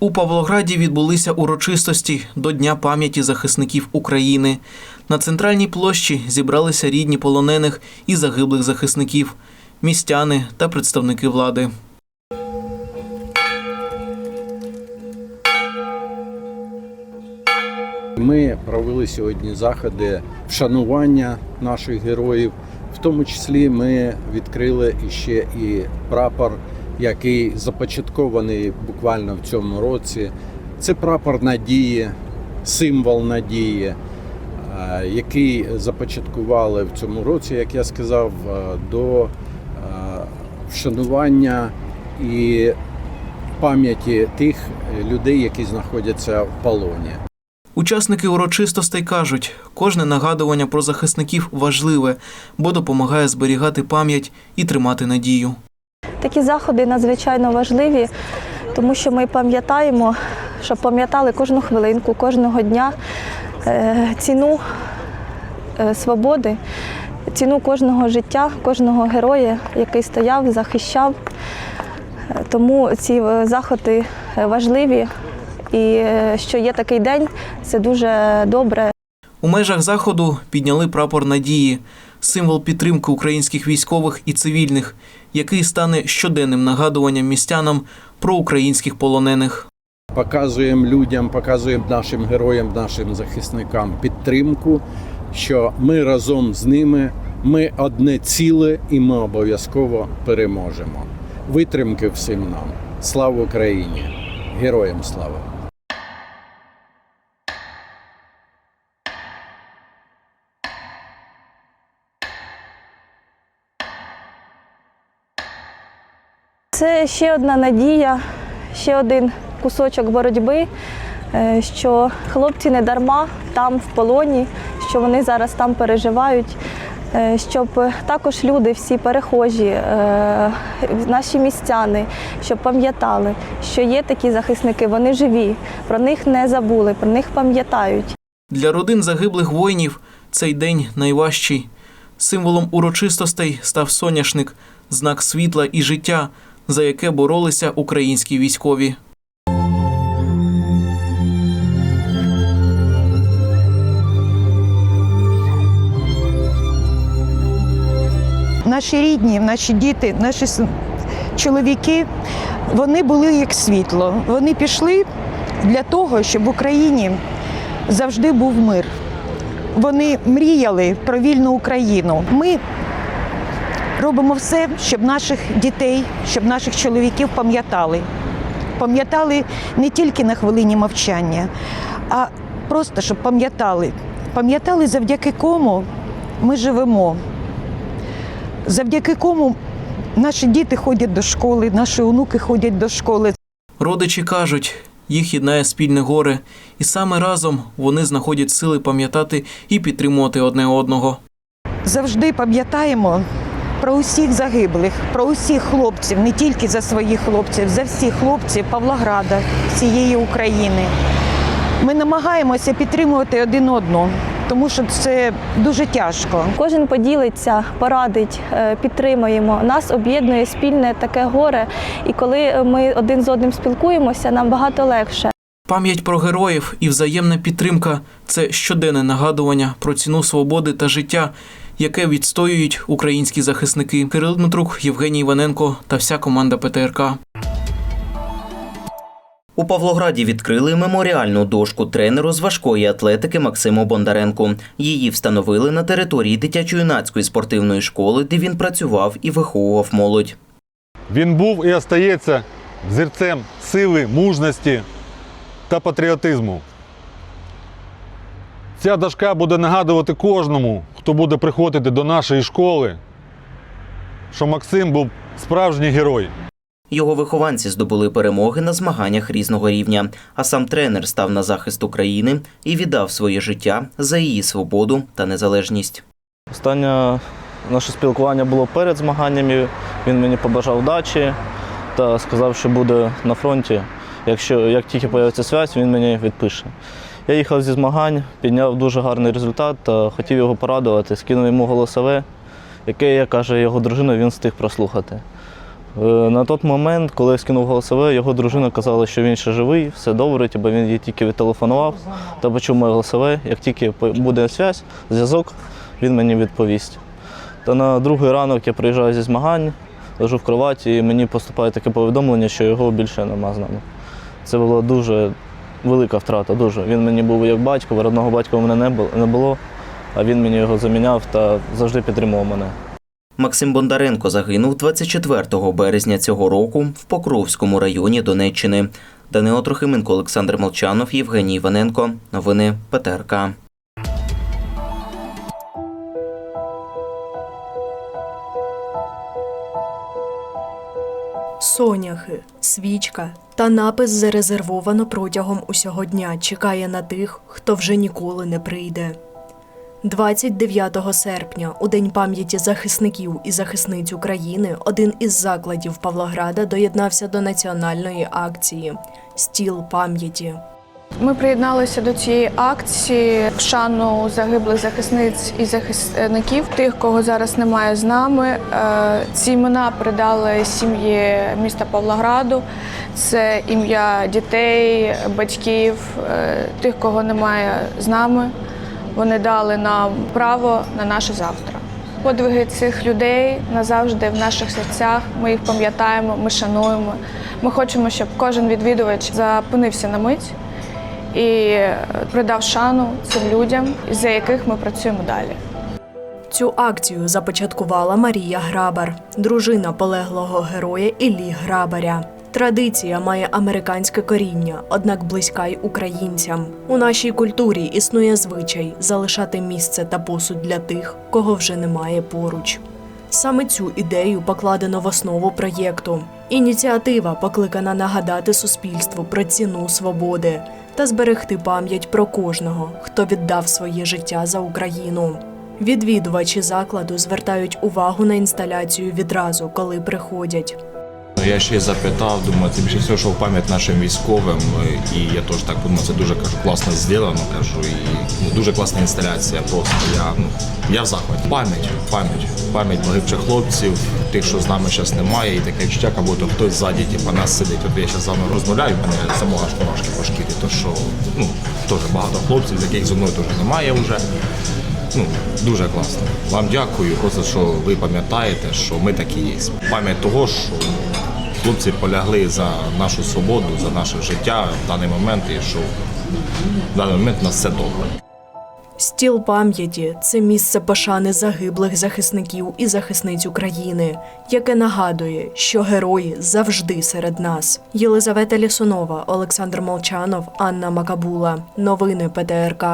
У Павлограді відбулися урочистості до Дня пам'яті захисників України. На центральній площі зібралися рідні полонених і загиблих захисників, містяни та представники влади. Ми провели сьогодні заходи вшанування наших героїв. В тому числі ми відкрили іще і прапор, який започаткований буквально в цьому році. Це прапор надії, символ надії, е, який започаткували в цьому році, як я сказав, е, до е, вшанування і пам'яті тих людей, які знаходяться в полоні. Учасники урочистостей кажуть, кожне нагадування про захисників важливе, бо допомагає зберігати пам'ять і тримати надію. Такі заходи надзвичайно важливі, тому що ми пам'ятаємо, щоб пам'ятали кожну хвилинку, кожного дня е, ціну е, свободи, ціну кожного життя, кожного героя, який стояв, захищав. Е, Тому ці заходи важливі. І що є такий день, це дуже добре. У межах заходу підняли прапор надії, символ підтримки українських військових і цивільних, який стане щоденним нагадуванням містянам про українських полонених. показуємо людям, показуємо нашим героям, нашим захисникам підтримку, що ми разом з ними, ми одне ціле і ми обов'язково переможемо. Витримки всім нам. Слава Україні! Героям слава! Це ще одна надія, ще один кусочок боротьби, е, що хлопці не дарма там в полоні, що вони зараз там переживають, е, щоб також люди, всі перехожі, е, наші містяни, щоб пам'ятали, що є такі захисники, вони живі, про них не забули, про них пам'ятають. Для родин загиблих воїнів цей день найважчий. Символом урочистостей став соняшник, знак світла і життя, за яке боролися українські військові. Наші рідні, наші діти, наші чоловіки, вони були як світло. Вони пішли для того, щоб в Україні завжди був мир. Вони мріяли про вільну Україну. Ми робимо все, щоб наших дітей, щоб наших чоловіків пам'ятали. Пам'ятали не тільки на хвилині мовчання, а просто щоб пам'ятали. Пам'ятали, завдяки кому ми живемо завдяки кому наші діти ходять до школи, наші онуки ходять до школи. Родичі кажуть, їх єднає спільне горе, і саме разом вони знаходять сили пам'ятати і підтримувати одне одного. Завжди пам'ятаємо про усіх загиблих, про усіх хлопців, не тільки за своїх хлопців, за всіх хлопців Павлограда, всієї України. Ми намагаємося підтримувати один одного, тому що це дуже тяжко. Кожен поділиться, порадить, е, підтримуємо. Нас об'єднує спільне таке горе. І коли ми один з одним спілкуємося, нам багато легше. Пам'ять про героїв і взаємна підтримка це щоденне нагадування про ціну свободи та життя, яке відстоюють українські захисники. Кирил Дмитрук, Євгеній Іваненко та вся команда ПТРК. У Павлограді відкрили меморіальну дошку тренеру з важкої атлетики Максиму Бондаренку. Її встановили на території дитячо-юнацької спортивної школи, де він працював і виховував молодь. Він був і остається зірцем сили, мужності та патріотизму. Ця дошка буде нагадувати кожному, хто буде приходити до нашої школи, що Максим був справжній герой. Його вихованці здобули перемоги на змаганнях різного рівня, а сам тренер став на захист України і віддав своє життя за її свободу та незалежність. Останнє наше спілкування було перед змаганнями. Він мені побажав удачі та сказав, що буде на фронті. Якщо як тільки з'явиться связь, він мені відпише. Я їхав зі змагань, підняв дуже гарний результат та хотів його порадувати, скинув йому голосове, яке, як каже його дружина, він встиг прослухати. Е, На той момент, коли я скинув голосове, його дружина казала, що він ще живий, все добре, бо він їй тільки відтелефонував та почув моє голосове. Як тільки буде зв'язь, зв'язок, він мені відповість. Та на другий ранок я приїжджаю зі змагань, лежу в кроваті, і мені поступає таке повідомлення, що його більше нема з нами. Це була дуже велика втрата, дуже. Він мені був як батько, родного батька у мене не було, не було, а він мені його заміняв та завжди підтримував мене. Максим Бондаренко загинув 24 березня цього року в Покровському районі Донеччини. Данило Трохименко, Олександр Молчанов, Євгеній Іваненко. Новини ПТРК. Соняхи, свічка та напис зарезервовано протягом усього дня чекає на тих, хто вже ніколи не прийде. 29 серпня, у День пам'яті захисників і захисниць України, один із закладів Павлограда доєднався до національної акції Стіл пам'яті. Ми приєдналися до цієї акції в шану загиблих захисниць і захисників, тих, кого зараз немає з нами. Е, Ці імена передали сім'ї міста Павлограду. Це ім'я дітей, батьків, е, тих, кого немає з нами. Вони дали нам право на наше завтра. Подвиги цих людей назавжди в наших серцях. Ми їх пам'ятаємо, ми шануємо. Ми хочемо, щоб кожен відвідувач запинився на мить і придав шану цим людям, за яких ми працюємо далі. Цю акцію започаткувала Марія Грабар, дружина полеглого героя Іллі Грабаря. Традиція має американське коріння, однак близька й українцям. У нашій культурі існує звичай залишати місце та посуд для тих, кого вже немає поруч. Саме цю ідею покладено в основу проєкту. Ініціатива покликана нагадати суспільству про ціну свободи та зберегти пам'ять про кожного, хто віддав своє життя за Україну. Відвідувачі закладу звертають увагу на інсталяцію відразу, коли приходять. Ну, Я ще й запитав, думаю, це більше всього, що в пам'ять нашим військовим. І я теж так подумав, це дуже кажу, класно зроблено, кажу, і ну, дуже класна інсталяція. Просто я, ну, я в захваті. Пам'ять, пам'ять, пам'ять погибших хлопців, тих, що з нами зараз немає, і таке відчуття, як будто хтось ззаді, типу, нас сидить. От я зараз з вами розмовляю, мене самого аж мурашки по шкірі, то що ну, теж багато хлопців, яких зі мною теж немає вже. Ну, дуже класно. Вам дякую, просто що ви пам'ятаєте, що ми такі є. Пам'ять того, що хлопці полягли за нашу свободу, за наше життя в даний момент, і що в даний момент у нас все добре. Стіл пам'яті це місце пошани загиблих захисників і захисниць України, яке нагадує, що герої завжди серед нас. Єлизавета Лісунова, Олександр Молчанов, Анна Макабула. Новини ПТРК.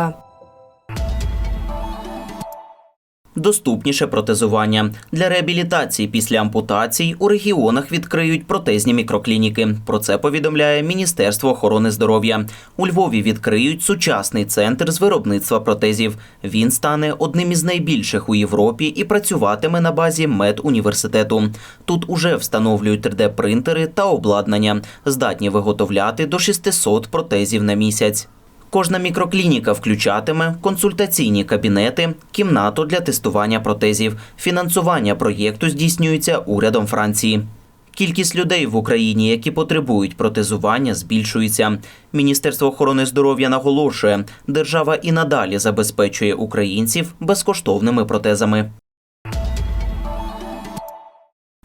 Доступніше протезування для реабілітації після ампутацій у регіонах відкриють протезні мікроклініки. Про це повідомляє Міністерство охорони здоров'я. У Львові відкриють сучасний центр з виробництва протезів. Він стане одним із найбільших у Європі і працюватиме на базі медуніверситету. Тут уже встановлюють 3D-принтери та обладнання, здатні виготовляти до 600 протезів на місяць. Кожна мікроклініка включатиме консультаційні кабінети, кімнату для тестування протезів. Фінансування проєкту здійснюється урядом Франції. Кількість людей в Україні, які потребують протезування, збільшується. Міністерство охорони здоров'я наголошує, держава і надалі забезпечує українців безкоштовними протезами.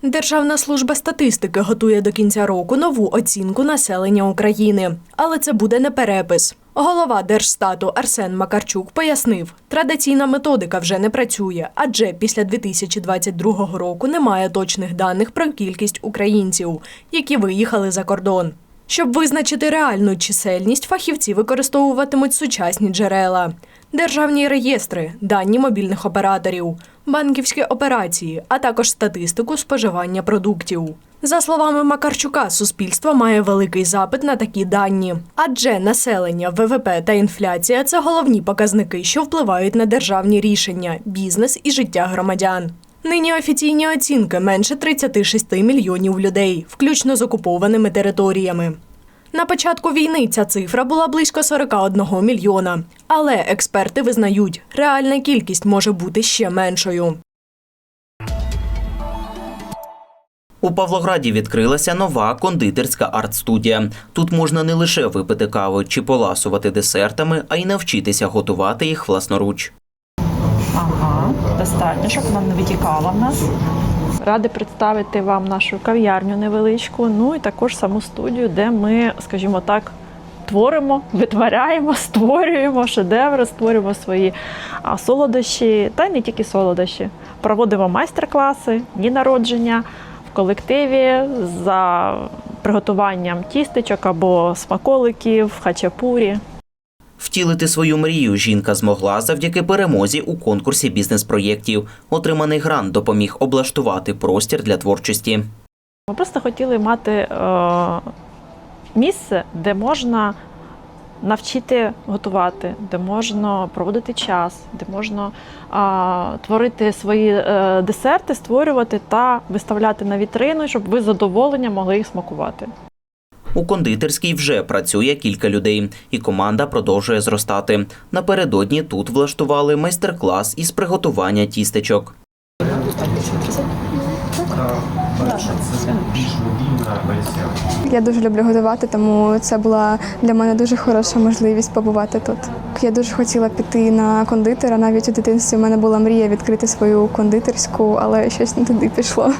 Державна служба статистики готує до кінця року нову оцінку населення України, але це буде не перепис. Голова Держстату Арсен Макарчук пояснив, традиційна методика вже не працює, адже після 2022 року немає точних даних про кількість українців, які виїхали за кордон. Щоб визначити реальну чисельність, фахівці використовуватимуть сучасні джерела, державні реєстри, дані мобільних операторів, банківські операції, а також статистику споживання продуктів. За словами Макарчука, суспільство має великий запит на такі дані, адже населення, ВВП та інфляція це головні показники, що впливають на державні рішення, бізнес і життя громадян. Нині офіційні оцінки менше 36 мільйонів людей, включно з окупованими територіями. На початку війни ця цифра була близько 41 мільйона, але експерти визнають, реальна кількість може бути ще меншою. У Павлограді відкрилася нова кондитерська арт-студія. Тут можна не лише випити каву чи поласувати десертами, а й навчитися готувати їх власноруч. Достатньо, щоб вона не витікала в нас. Ради представити вам нашу кав'ярню невеличку, ну і також саму студію, де ми, скажімо так, творимо, витворяємо, створюємо шедеври, створюємо свої солодощі, та й не тільки солодощі. Проводимо майстер-класи, дні народження в колективі за приготуванням тістечок або смаколиків, хачапурі. Втілити свою мрію жінка змогла завдяки перемозі у конкурсі бізнес-проєктів. Отриманий грант допоміг облаштувати простір для творчості. Ми просто хотіли мати е, місце, де можна навчити готувати, де можна проводити час, де можна творити свої е, десерти, створювати та виставляти на вітрину, щоб ви з задоволенням могли їх смакувати. У кондитерській вже працює кілька людей, і команда продовжує зростати. Напередодні тут влаштували майстер-клас із приготування тістечок. Я дуже люблю готувати, тому це була для мене дуже хороша можливість побувати тут. Я дуже хотіла піти на кондитера. Навіть у дитинстві в мене була мрія відкрити свою кондитерську, але щось не туди пішло.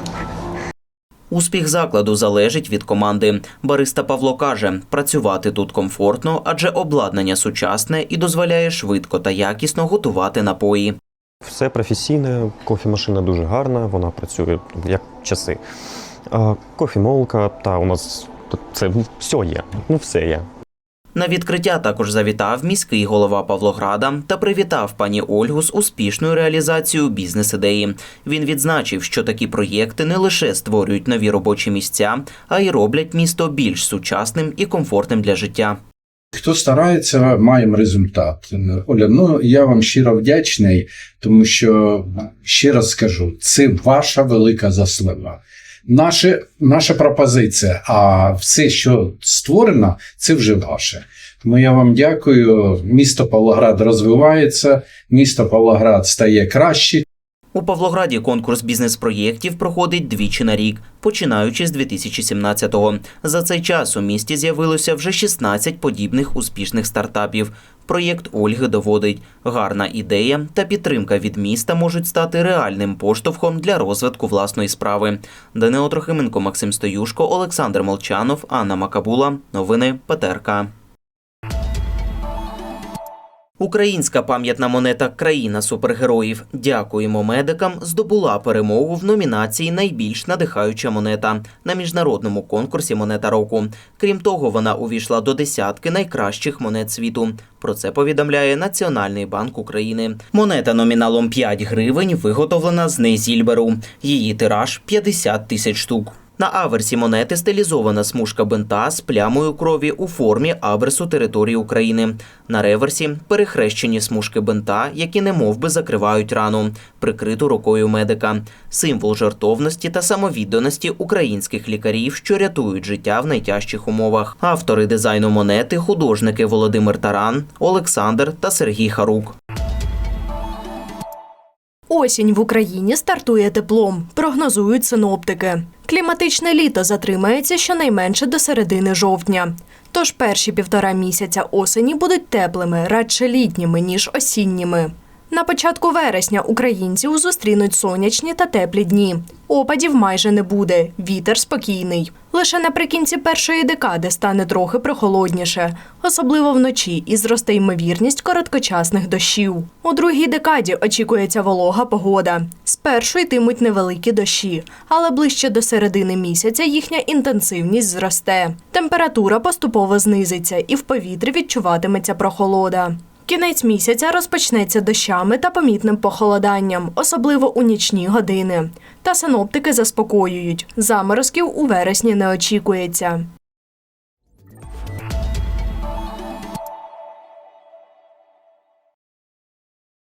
Успіх закладу залежить від команди. Бариста Павло каже, працювати тут комфортно, адже обладнання сучасне і дозволяє швидко та якісно готувати напої. Все професійне, кофемашина дуже гарна, вона працює як часи. Кофемолка, та у нас це все є. Ну все є. На відкриття також завітав міський голова Павлограда та привітав пані Ольгу з успішною реалізацією бізнес-ідеї. Він відзначив, що такі проєкти не лише створюють нові робочі місця, а й роблять місто більш сучасним і комфортним для життя. Хто старається, маємо результат. Оля, ну я вам щиро вдячний, тому що ще раз скажу, це ваша велика заслуга. Наша, наша пропозиція, а все, що створено, це вже ваше. Тому я вам дякую. Місто Павлоград розвивається, місто Павлоград стає краще. У Павлограді конкурс бізнес-проєктів проходить двічі на рік, починаючи з 2017-го. За цей час у місті з'явилося вже 16 подібних успішних стартапів. Проєкт Ольги доводить, гарна ідея та підтримка від міста можуть стати реальним поштовхом для розвитку власної справи. Данило Трохименко, Максим Стоюшко, Олександр Молчанов, Анна Макабула. Новини ПТРК. Українська пам'ятна монета Країна супергероїв. Дякуємо медикам. Здобула перемогу в номінації Найбільш надихаюча монета на міжнародному конкурсі Монета року. Крім того, вона увійшла до десятки найкращих монет світу. Про це повідомляє Національний банк України. Монета номіналом 5 гривень виготовлена з нейзільберу. Її тираж 50 тисяч штук. На аверсі монети стилізована смужка бинта з плямою крові у формі абресу території України. На реверсі перехрещені смужки бинта, які немов би закривають рану, прикриту рукою медика. Символ жертовності та самовідданості українських лікарів, що рятують життя в найтяжчих умовах. Автори дизайну монети художники Володимир Таран, Олександр та Сергій Харук. Осінь в Україні стартує теплом, прогнозують синоптики. Кліматичне літо затримається щонайменше до середини жовтня. Тож перші півтора місяця осені будуть теплими, радше літніми, ніж осінніми. На початку вересня українців зустрінуть сонячні та теплі дні. Опадів майже не буде, вітер спокійний. Лише наприкінці першої декади стане трохи прохолодніше, особливо вночі, і зросте ймовірність короткочасних дощів. У другій декаді очікується волога погода. Спершу йтимуть невеликі дощі, але ближче до середини місяця їхня інтенсивність зросте. Температура поступово знизиться і в повітрі відчуватиметься прохолода. Кінець місяця розпочнеться дощами та помітним похолоданням, особливо у нічні години. Та синоптики заспокоюють, заморозків у вересні не очікується.